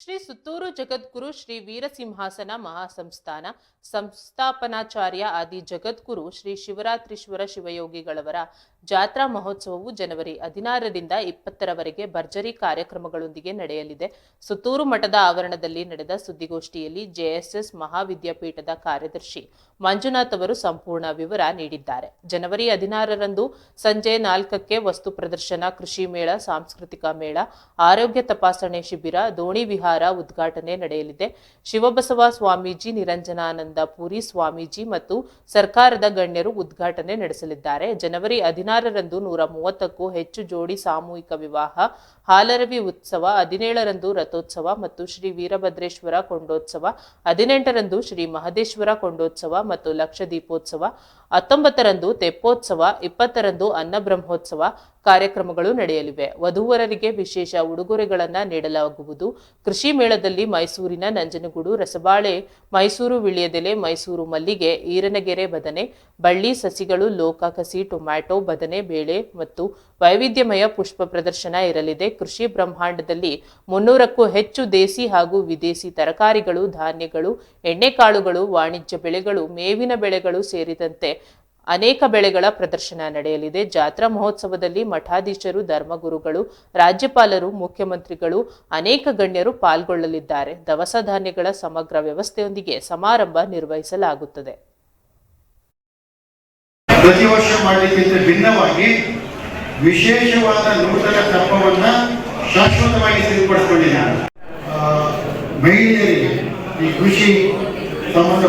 ಶ್ರೀ ಸುತ್ತೂರು ಜಗದ್ಗುರು ಶ್ರೀ ವೀರಸಿಂಹಾಸನ ಮಹಾಸಂಸ್ಥಾನ, ಸಂಸ್ಥಾಪನಾಚಾರ್ಯ ಆದಿ ಜಗದ್ಗುರು ಶ್ರೀ ಶಿವರಾತ್ರೀಶ್ವರ ಶಿವಯೋಗಿಗಳವರ ಜಾತ್ರಾ ಮಹೋತ್ಸವವು ಜನವರಿ ಹದಿನಾರರಿಂದ ಇಪ್ಪತ್ತರವರೆಗೆ ಭರ್ಜರಿ ಕಾರ್ಯಕ್ರಮಗಳೊಂದಿಗೆ ನಡೆಯಲಿದೆ. ಸುತ್ತೂರು ಮಠದ ಆವರಣದಲ್ಲಿ ನಡೆದ ಸುದ್ದಿಗೋಷ್ಠಿಯಲ್ಲಿ ಜೆಎಸ್ಎಸ್ ಮಹಾವಿದ್ಯಾಪೀಠದ ಕಾರ್ಯದರ್ಶಿ ಮಂಜುನಾಥ್ ಅವರು ಸಂಪೂರ್ಣ ವಿವರ ನೀಡಿದ್ದಾರೆ. ಜನವರಿ ಹದಿನಾರರಂದು ಸಂಜೆ ನಾಲ್ಕಕ್ಕೆ ವಸ್ತು ಪ್ರದರ್ಶನ, ಕೃಷಿ ಮೇಳ, ಸಾಂಸ್ಕೃತಿಕ ಮೇಳ, ಆರೋಗ್ಯ ತಪಾಸಣೆ ಶಿಬಿರ, ದೋಣಿ ವಿಹಾರ ಉದ್ಘಾಟನೆ ನಡೆಯಲಿದೆ. ಶಿವಬಸವ ಸ್ವಾಮೀಜಿ, ನಿರಂಜನಾನಂದ ಪುರಿ ಸ್ವಾಮೀಜಿ ಮತ್ತು ಸರ್ಕಾರದ ಗಣ್ಯರು ಉದ್ಘಾಟನೆ ನಡೆಸಲಿದ್ದಾರೆ. ಜನವರಿ ಹದಿನಾರರಂದು ನೂರ ಮೂವತ್ತಕ್ಕೂ ಹೆಚ್ಚು ಜೋಡಿ ಸಾಮೂಹಿಕ ವಿವಾಹ, ಹಾಲರವಿ ಉತ್ಸವ, ಹದಿನೇಳರಂದು ರಥೋತ್ಸವ ಮತ್ತು ಶ್ರೀ ವೀರಭದ್ರೇಶ್ವರ ಕೊಂಡೋತ್ಸವ, ಹದಿನೆಂಟರಂದು ಶ್ರೀ ಮಹದೇಶ್ವರ ಕೊಂಡೋತ್ಸವ ಮತ್ತು ಲಕ್ಷ ದೀಪೋತ್ಸವ ಹತ್ತೊಂಬತ್ತರಂದು ತೆಪ್ಪೋತ್ಸವ, ಇಪ್ಪತ್ತರಂದು ಅನ್ನಬ್ರಹ್ಮೋತ್ಸವ ಕಾರ್ಯಕ್ರಮಗಳು ನಡೆಯಲಿವೆ. ವಧುವರರಿಗೆ ವಿಶೇಷ ಉಡುಗೊರೆಗಳನ್ನು ನೀಡಲಾಗುವುದು. ಕೃಷಿ ಮೇಳದಲ್ಲಿ ಮೈಸೂರಿನ ನಂಜನಗೂಡು, ರಸಬಾಳೆ, ಮೈಸೂರು ವಿಳ್ಯದೆಲೆ, ಮೈಸೂರು ಮಲ್ಲಿಗೆ, ಈರನಗೆರೆ ಬದನೆ, ಬಳ್ಳಿ ಸಸಿಗಳು, ಲೋಕ ಕಸಿ, ಟೊಮ್ಯಾಟೊ ಬದನೆ, ಬೇಳೆ ಮತ್ತು ವೈವಿಧ್ಯಮಯ ಪುಷ್ಪ ಪ್ರದರ್ಶನ ಇರಲಿದೆ. ಕೃಷಿ ಬ್ರಹ್ಮಾಂಡದಲ್ಲಿ ಮುನ್ನೂರಕ್ಕೂ ಹೆಚ್ಚು ದೇಸಿ ಹಾಗೂ ವಿದೇಶಿ ತರಕಾರಿಗಳು, ಧಾನ್ಯಗಳು ಎಣ್ಣೆಕಾಳುಗಳು ವಾಣಿಜ್ಯ ಬೆಳೆಗಳು, ಮೇವಿನ ಬೆಳೆಗಳು ಸೇರಿದಂತೆ ಅನೇಕ ಬೆಳೆಗಳ ಪ್ರದರ್ಶನ ನಡೆಯಲಿದೆ. ಜಾತ್ರಾ ಮಹೋತ್ಸವದಲ್ಲಿ ಮಠಾಧೀಶರು ಧರ್ಮಗುರುಗಳು ರಾಜ್ಯಪಾಲರು ಮುಖ್ಯಮಂತ್ರಿಗಳು ಅನೇಕ ಗಣ್ಯರು ಪಾಲ್ಗೊಳ್ಳಲಿದ್ದಾರೆ. ದವಸ ಧಾನ್ಯಗಳ ಸಮಗ್ರ ವ್ಯವಸ್ಥೆಯೊಂದಿಗೆ ಸಮಾರಂಭ ನಿರ್ವಹಿಸಲಾಗುತ್ತದೆ. ಪ್ರತಿ ವರ್ಷ ಮಾಡಲಿಕ್ಕಿಂತ ಭಿನ್ನವಾಗಿ ವಿಶೇಷವಾದ ನೂತನ ಕ್ರಮವನ್ನ ಶಾಶ್ವತವಾಗಿ ತಿಳಿಪಡಿಸಿಕೊಂಡಿದ್ದಾರೆ ಆ, ಮಹಿಳೆಯರಿಗೆ ಈ ಕೃಷಿ ಸಂಬಂಧ